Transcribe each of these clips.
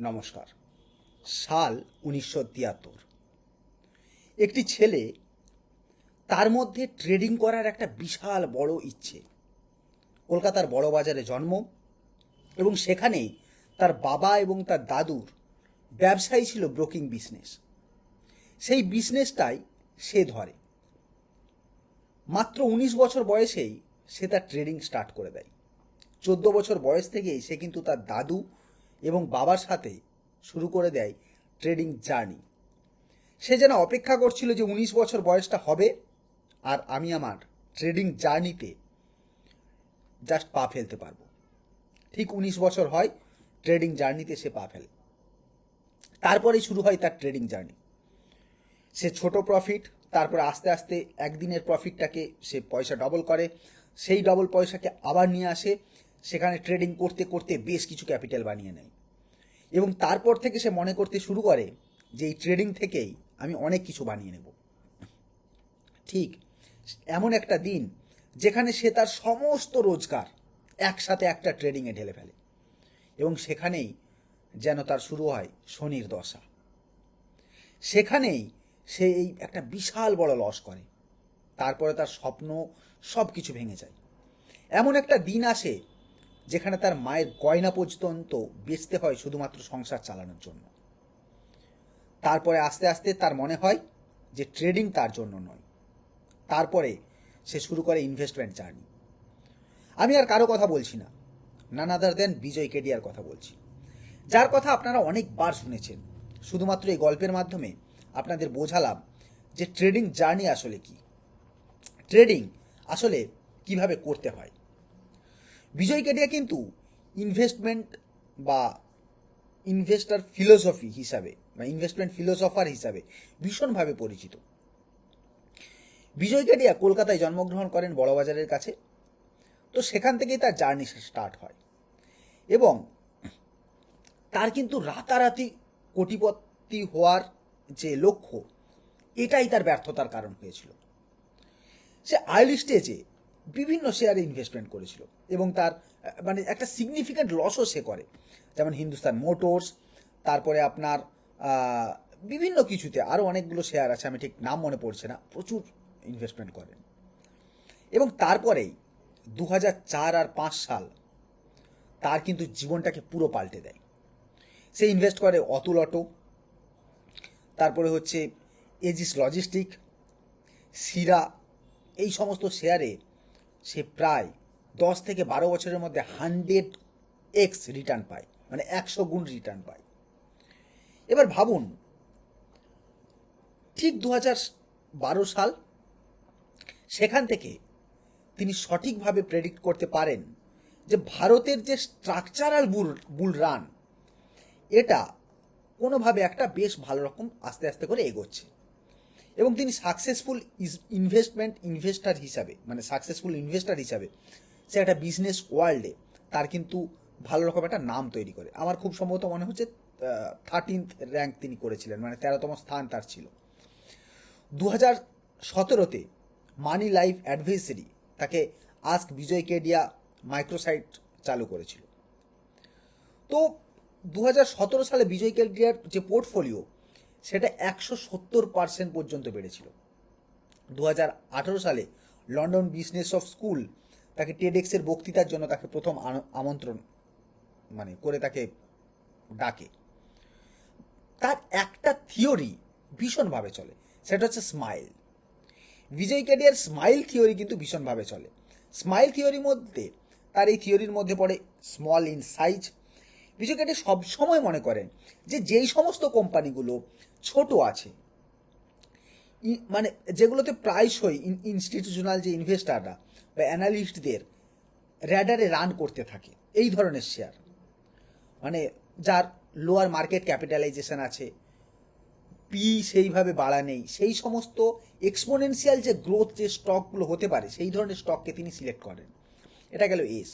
নমস্কার। সাল উনিশশো তিয়াত্তর। একটি ছেলে তার মধ্যে ট্রেডিং করার একটা বিশাল বড় ইচ্ছে। কলকাতার বড় বাজারে জন্ম এবং সেখানে তার বাবা এবং তার দাদুর ব্যবসায়ী ছিল ব্রোকিং বিজনেস। সেই বিজনেসটাই সে ধরে। মাত্র উনিশ বছর বয়সেই সে তার ট্রেডিং স্টার্ট করে দেয়। চোদ্দ বছর বয়স থেকেই সে কিন্তু তার দাদু এবং বাবার সাথে শুরু করে দেয় ট্রেডিং জার্নি। সে যেন অপেক্ষা করছিল যে উনিশ বছর বয়সটা হবে আর আমি আমার ট্রেডিং জার্নিতে জাস্ট পা ফেলতে পারব। ঠিক উনিশ বছর হয় ট্রেডিং জার্নিতে সে পা ফেলে। তারপরেই শুরু হয় তার ট্রেডিং জার্নি। সে ছোট প্রফিট তারপরে আস্তে আস্তে একদিনের প্রফিটটাকে সে পয়সা ডবল করে, সেই ডবল পয়সাকে আবার নিয়ে আসে। সেখানে ট্রেডিং করতে করতে বেশ কিছু ক্যাপিটাল বানিয়ে নেয়। এবং তারপর থেকে সে মনে করতে শুরু করে যে এই ট্রেডিং থেকেই আমি অনেক কিছু বানিয়ে নেব। ঠিক এমন একটা দিন যেখানে সে তার সমস্ত রোজগার একসাথে একটা ট্রেডিংয়ে ঢেলে ফেলে এবং সেখানেই যেন তার শুরু হয় শনির দশা। সেখানেই সে এই একটা বিশাল বড় লস করে। তারপরে তার স্বপ্ন সব কিছু ভেঙে যায়। এমন একটা দিন আসে যেখানে তার মায়ের গয়না পর্যন্ত বেচতে হয় শুধুমাত্র সংসার চালানোর জন্য। তারপরে আস্তে আস্তে তার মনে হয় যে ট্রেডিং তার জন্য নয়। তারপরে সে শুরু করে ইনভেস্টমেন্ট জার্নি আমি আর কারও কথা বলছি না। নান আদার দেন বিজয় কেডিয়ার কথা বলছি। যার কথা আপনারা অনেকবার শুনেছেন। শুধুমাত্র এই গল্পের মাধ্যমে আপনাদের বোঝালাম যে ট্রেডিং জার্নি আসলে কি। ট্রেডিং আসলে কীভাবে করতে হয়। বিজয় কেডিয়া কিন্তু ইনভেস্টমেন্ট বা ইনভেস্টার ফিলোসফি হিসাবে বা ইনভেস্টমেন্ট ফিলোসফার হিসাবে ভীষণভাবে পরিচিত। বিজয় কেডিয়া কলকাতায় জন্মগ্রহণ করেন বড়বাজারের কাছে। তো সেখান থেকেই তার জার্নি স্টার্ট হয়। এবং তার কিন্তু রাতারাতি কোটিপতি হওয়ার যে লক্ষ্য, এটাই তার ব্যর্থতার কারণ হয়েছিল। সে আর্লি স্টেজে বিভিন্ন শেয়ারে ইনভেস্টমেন্ট করেছিল এবং তার মানে একটা সিগনিফিক্যান্ট লসও সে করে। যেমন হিন্দুস্তান মোটরস তারপরে আপনার বিভিন্ন কিছুতে আরও অনেকগুলো শেয়ার আছে, আমি ঠিক নাম মনে পড়ছে না, প্রচুর ইনভেস্টমেন্ট করেন। এবং তারপরেই দু চার আর পাঁচ সাল তার কিন্তু জীবনটাকে পুরো পাল্টে দেয়। সে ইনভেস্ট করে অতুল অটো, তারপরে হচ্ছে এজিস লজিস্টিক সিরা এই সমস্ত শেয়ারে সে প্রায় দশ থেকে বারো বছরের মধ্যে হান্ড্রেড এক্স রিটার্ন পায় মানে একশো গুণ রিটার্ন পায়। এবার ভাবুন, ঠিক দু বারো সাল সেখান থেকে তিনি সঠিকভাবে প্রেডিক্ট করতে পারেন যে ভারতের যে স্ট্রাকচারাল বুল বুল রান এটা কোনোভাবে একটা বেশ ভালো রকম আস্তে আস্তে করে এগোচ্ছে। এবং তিনি সাকসেসফুল ইনভেস্টমেন্ট ইনভেস্টার হিসাবে মানে সাকসেসফুল ইনভেস্টার হিসাবে, সে একটা বিজনেস ওয়ার্ল্ডে তার কিন্তু ভালো রকম একটা নাম তৈরি করে। আমার খুব সম্ভবত মনে হচ্ছে থার্টিন্থ র্যাঙ্ক তিনি করেছিলেন মানে তেরোতম স্থান তার ছিল। দু হাজার সতেরোতে মানি লাইফ অ্যাডভাইসারি তাকে আস্ক বিজয় কেডিয়া মাইক্রোসাইট চালু করেছিল। তো দু হাজার সতেরো সালে বিজয় কেডিয়ার যে পোর্টফোলিও সেটা একশো সত্তর পার্সেন্ট পর্যন্ত বেড়েছিল। দু হাজার আঠেরো সালে লন্ডন বিজনেস অফ স্কুল তাকে টেডেক্সের বক্তৃতার জন্য তাকে প্রথম আমন্ত্রণ মানে করে তাকে ডাকে। তার একটা থিওরি ভীষণভাবে চলে, সেটা হচ্ছে স্মাইল। বিজয় ক্যাডিয়ার স্মাইল থিওরি কিন্তু ভীষণভাবে চলে। স্মাইল থিওরির মধ্যে, তার এই থিওরির মধ্যে পড়ে small in size Vijay Kedia সবসময় মনে করেন যে যেই সমস্ত কোম্পানিগুলো ছোট আছে মানে যেগুলোতে প্রায়শই ইনস্টিটিউশনাল যে ইনভেস্টাররা বা অ্যানালিস্টদের র্যাডারে রান করতে থাকে, এই ধরনের শেয়ার মানে যার লোয়ার মার্কেট ক্যাপিটালাইজেশন আছে পি সেইভাবে বাড়া নেই, সেই সমস্ত এক্সপোনেনশিয়াল যে গ্রোথ যে স্টকগুলো হতে পারে, সেই ধরনের স্টককে তিনি সিলেক্ট করেন। এটা গেল এস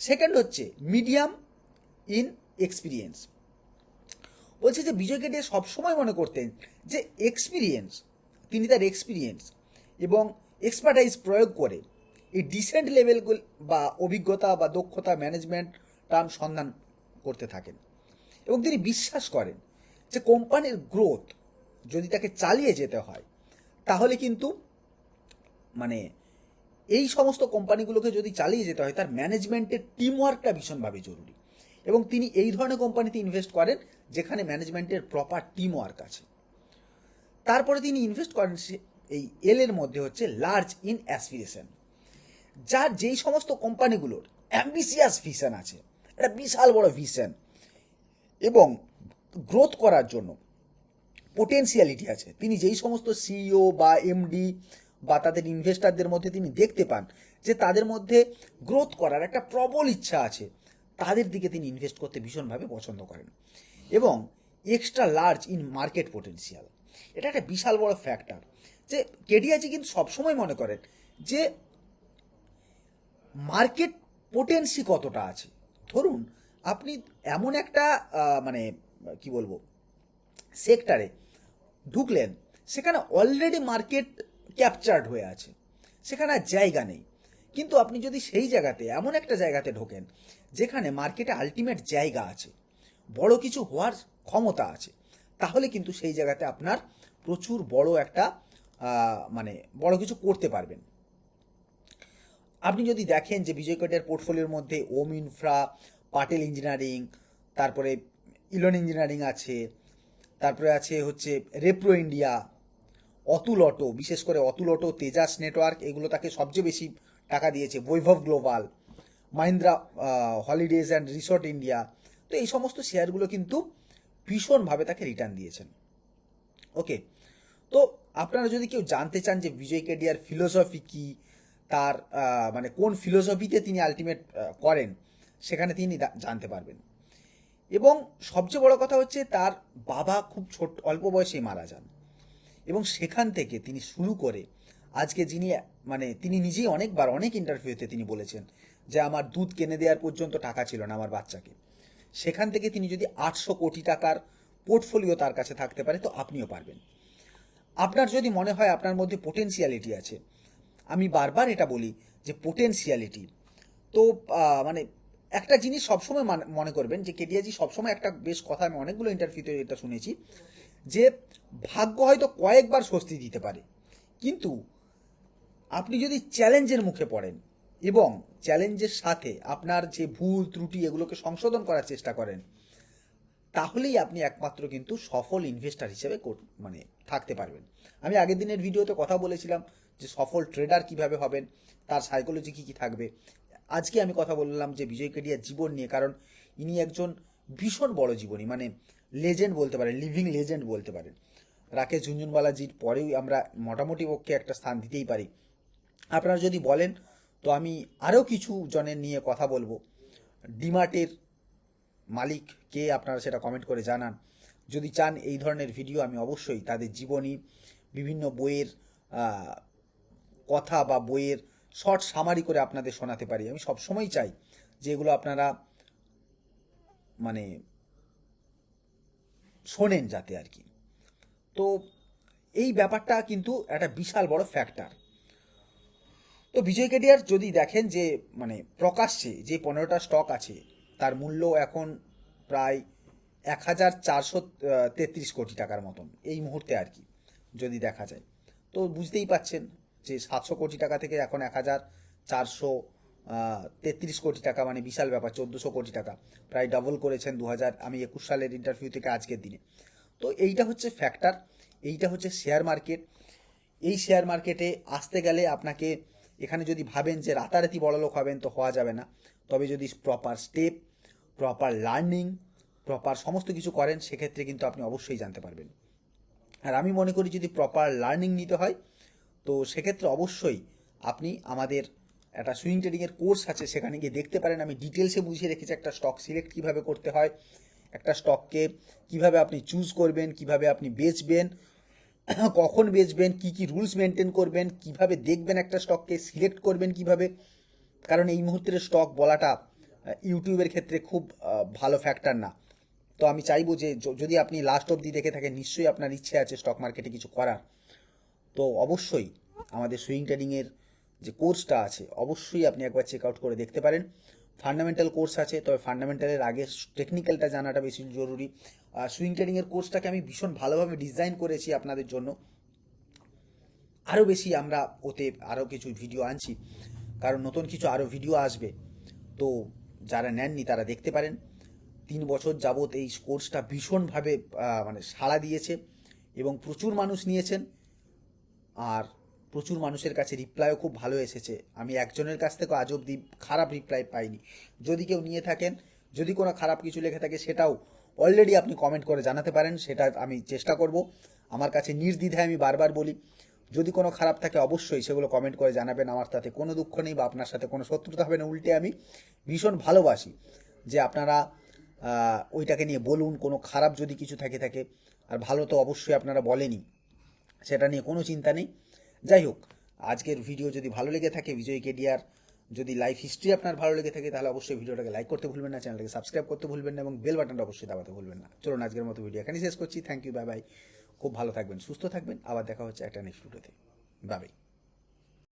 সেকেন্ড হচ্ছে মিডিয়াম ইন এক্সপিরিয়েন্স বলছে যে বিজয় কেডিয়া সবসময় মনে করতেন যে এক্সপিরিয়েন্স তিনি তার এক্সপিরিয়েন্স এবং এক্সপার্টাইজ প্রয়োগ করে এই ডিসেন্ট লেভেলগুলো বা অভিজ্ঞতা বা দক্ষতা ম্যানেজমেন্ট টার্ম সন্ধান করতে থাকেন। এবং তিনি বিশ্বাস করেন যে কোম্পানির গ্রোথ যদি তাকে চালিয়ে যেতে হয়, তাহলে কিন্তু মানে এই সমস্ত কোম্পানিগুলোকে যদি চালিয়ে যেতে হয়, তার ম্যানেজমেন্টের টিমওয়ার্কটা ভীষণভাবে জরুরি। এবং তিনি এই ধরনের কোম্পানিতে ইনভেস্ট করেন যেখানে ম্যানেজমেন্টের প্রপার টিমওয়ার্ক আছে। তারপরে তিনি ইনভেস্ট করেন এই এল এর মধ্যে হচ্ছে লার্জ ইন অ্যাসপিরেশন যার যেই সমস্ত কোম্পানিগুলোর অ্যাম্বিসিয়াস ভিশন আছে, একটা বিশাল বড় ভিশন এবং গ্রোথ করার জন্য পোটেন্সিয়ালিটি আছে, তিনি যেই সমস্ত সিইও বা এমডি বা তাদের ইনভেস্টারদের মধ্যে তিনি দেখতে পান যে তাদের মধ্যে গ্রোথ করার একটা প্রবল ইচ্ছা আছে তাদের দিকে তিনি ইনভেস্ট করতে ভীষণভাবে পছন্দ করেন। এবং extra large in market potential এটা একটা বিশাল বড় ফ্যাক্টর যে কেডিআজি কিন্তু সবসময় মনে করেন যে মার্কেট পোটেন্সি কতটা আছে। ধরুন, আপনি এমন একটা মানে কি বলব সেক্টরে ঢুকলেন, সেখানে অলরেডি মার্কেট ক্যাপচার্ড হয়ে আছে। সেখানে আর জায়গা নেই। কিন্তু আপনি যদি সেই জায়গাতে, এমন একটা জায়গাতে ঢোকেন যেখানে মার্কেটে আলটিমেট জায়গা আছে, বড় কিছু হওয়ার ক্ষমতা আছে, তাহলে কিন্তু সেই জায়গাতে আপনার প্রচুর বড় একটা মানে বড় কিছু করতে পারবেন। আপনি যদি দেখেন যে বিজয় কোটের পোর্টফোলিওর মধ্যে ওম ইনফ্রা, পাটেল ইঞ্জিনিয়ারিং, তারপরে ইলন ইঞ্জিনিয়ারিং আছে, তারপরে আছে হচ্ছে রেপ্রো ইন্ডিয়া, অতুল অটো, বিশেষ করে অতুল অটো, তেজাস নেটওয়ার্ক, এগুলো তাকে সবচেয়ে বেশি টাকা দিয়েছে, Vaibhav global Mahindra holidays and resort India তো এই সমস্ত শেয়ারগুলো কিন্তু ভীষণভাবে তাকে রিটার্ন দিয়েছেন। ওকে তো আপনারা যদি কেউ জানতে চান যে বিজয় কেডিয়ার ফিলোসফি কি, তার মানে কোন ফিলোসফিতে তিনি আলটিমেট করেন, সেখানে তিনি জানতে পারবেন। এবং সবচেয়ে বড় কথা হচ্ছে তার বাবা খুব ছোট, অল্প বয়সেই মারা যান। এবং সেখান থেকে তিনি শুরু করে, আজকে যিনি মানে তিনি নিজেই অনেকবার, অনেক ইন্টারভিউতে তিনি বলেছেন যে আমার দুধ কিনে দেওয়ার পর্যন্ত টাকা ছিল না আমার বাচ্চাকে। সেখান থেকে তিনি যদি আটশো কোটি টাকার পোর্টফোলিও তার কাছে থাকতে পারে, তো আপনিও পারবেন। আপনার যদি মনে হয় আপনার মধ্যে পোটেন্সিয়ালিটি আছে, আমি বারবার এটা বলি যে পোটেন্সিয়ালিটি তো মানে একটা জিনিস সবসময় মান- করবেন যে কেটিয়াজি সবসময় একটা বেশ কথা, আমি অনেকগুলো ইন্টারভিউতে এটা শুনেছি যে ভাগ্য হয়তো কয়েকবার স্বস্তি দিতে পারে। কিন্তু আপনি যদি চ্যালেঞ্জের মুখে পড়েন এবং চ্যালেঞ্জের সাথে আপনার যে ভুল, ত্রুটি এগুলোকে সংশোধন করার চেষ্টা করেন, তাহলেই আপনি একমাত্র কিন্তু সফল ইনভেস্টার হিসেবে মানে থাকতে পারবেন। আমি আগের দিনের ভিডিওতে কথা বলেছিলাম যে সফল ট্রেডার কীভাবে হবেন, তার সাইকোলজি কী কী থাকবে। আজকে আমি কথা বললাম যে বিজয় কেডিয়ার জীবন নিয়ে, কারণ ইনি একজন ভীষণ বড় জীবনী মানে লেজেন্ড বলতে পারেন লিভিং লেজেন্ড বলতে পারেন। রাকেশ ঝুনঝুনওয়ালাজির পরেও আমরা মোটামুটি পক্ষে একটা স্থান দিতেই পারি। আপনারা যদি বলেন তো আমি আরও কিছু জনের নিয়ে কথা বলব। ডিমার্টের মালিক কে আপনারা সেটা কমেন্ট করে জানান। যদি চান এই ধরনের ভিডিও আমি অবশ্যই তাদের জীবনী, বিভিন্ন বইয়ের কথা বা বইয়ের শর্ট সামারি করে আপনাদের শোনাতে পারি। আমি সবসময় চাই যে এগুলো আপনারা মানে শোনেন যাতে আর কি। তো এই ব্যাপারটা কিন্তু একটা বিশাল বড় ফ্যাক্টর তো বিজয় কেডিয়ার যদি দেখেন যে মানে প্রকাশ্যে যে পনেরোটা স্টক আছে, তার মূল্য এখন প্রায় এক হাজার চারশো তেত্রিশ কোটি টাকার মতন, এই মুহূর্তে আর কি, যদি দেখা যায়। তো বুঝতেই পাচ্ছেন যে সাতশো কোটি টাকা থেকে এখন এক হাজার চারশো তেত্রিশ কোটি টাকা মানে বিশাল ব্যাপার, চোদ্দোশো কোটি টাকা, প্রায় ডাবল করেছেন দু হাজার আমি একুশ সালের ইন্টারভিউ থেকে আজকের দিনে। তো এইটা হচ্ছে ফ্যাক্টর এইটা হচ্ছে শেয়ার মার্কেট এই শেয়ার মার্কেটে আসতে গেলে আপনাকে এখানে যদি ভাবেন যে রাতারাতি বড়লোক হবেন, তো হওয়া যাবে না। তবে যদি proper step proper learning proper সমস্ত কিছু করেন, সেক্ষেত্রে কিন্তু আপনি অবশ্যই জানতে পারবেন। আর আমি মনে করি যদি প্রপার লার্নিং নিতে হয়, তো সেক্ষেত্রে অবশ্যই আপনি আমাদের একটা সুইং ট্রেডিংয়ের কোর্স আছে, সেখানে গিয়ে দেখতে পারেন। আমি ডিটেলসে বুঝিয়ে রেখেছি একটা স্টক সিলেক্ট কীভাবে করতে হয়, একটা স্টককে কীভাবে আপনি চুজ করবেন, কীভাবে আপনি বেচবেন কখন বেচবেন, কি কি রুলস মেনটেন করবেন, কীভাবে দেখবেন একটা স্টককে সিলেক্ট করবেন কীভাবে? কারণ এই মুহূর্তের স্টক বলাটা ইউটিউবের ক্ষেত্রে খুব ভালো ফ্যাক্টর না। তো আমি চাইব যে যদি আপনি লাস্ট অবধি দেখে থাকেন, নিশ্চয়ই আপনার ইচ্ছে আছে স্টক মার্কেটে কিছু করার। তো অবশ্যই আমাদের সুইং ট্রেডিংয়ের যে কোর্সটা আছে, অবশ্যই আপনি একবার চেক আউট করে দেখতে পারেন। ফান্ডামেন্টাল কোর্স আছে, তবে ফান্ডামেন্টালের আগে টেকনিক্যালটা জানাটা বেশি জরুরি। সুইং ট্রেডিংয়ের কোর্সটাকে আমি ভীষণ ভালোভাবে ডিজাইন করেছি আপনাদের জন্য। আরও বেশি আমরা ওতে আরও কিছু ভিডিও আনছি, কারণ নতুন কিছু আরও ভিডিও আসবে। তো যারা নেননি তারা দেখতে পারেন, তিন বছর যাবৎ এই কোর্সটা ভীষণভাবে মানে সাড়া দিয়েছে এবং প্রচুর মানুষ নিয়েছেন। আর প্রচুর মানুষের কাছে রিপ্লাইও খুব ভালো এসেছে। আমি একজনের কাছ থেকে আজ অবধি খারাপ রিপ্লাই পাইনি। যদি কেউ নিয়ে থাকেন, যদি কোনো খারাপ কিছু লেখে থাকে, সেটাও অলরেডি আপনি কমেন্ট করে জানাতে পারেন, সেটা আমি চেষ্টা করব। আমার কাছে নির্দ্বিধায় আমি বারবার বলি, যদি কোনো খারাপ থাকে অবশ্যই সেগুলো কমেন্ট করে জানাবেন। আমার তাতে কোনো দুঃখ নেই বা আপনার সাথে কোনো শত্রুতা হবে না, উল্টে আমি ভীষণ ভালোবাসি যে আপনারা ওইটাকে নিয়ে বলুন, কোনো খারাপ যদি কিছু থাকে থাকে, আর ভালো তো অবশ্যই আপনারা বলেনই, সেটা নিয়ে কোনো চিন্তা নেই। যাই হোক আজকের ভিডিও যদি ভালো লেগে থাকে, বিজয় কেডিয়ার যদি লাইফ হিস্ট্রি আপনার ভালো লেগে থাকে, তাহলে অবশ্যই ভিডিওটাকে লাইক করতে ভুলবেন না চ্যানেলটাকে সাবস্ক্রাইব করতে ভুলবেন না, এবং বেল বাটনটা অবশ্যই দাবাতে ভুলবেন না। চলুন, আজকের মতো ভিডিও এখানেই শেষ করছি। থ্যাংক ইউ বাই বাই খুব ভালো থাকবেন, সুস্থ থাকবেন। আবার দেখা হচ্ছে একটা নেক্সট ভিডিওতে বাই বাই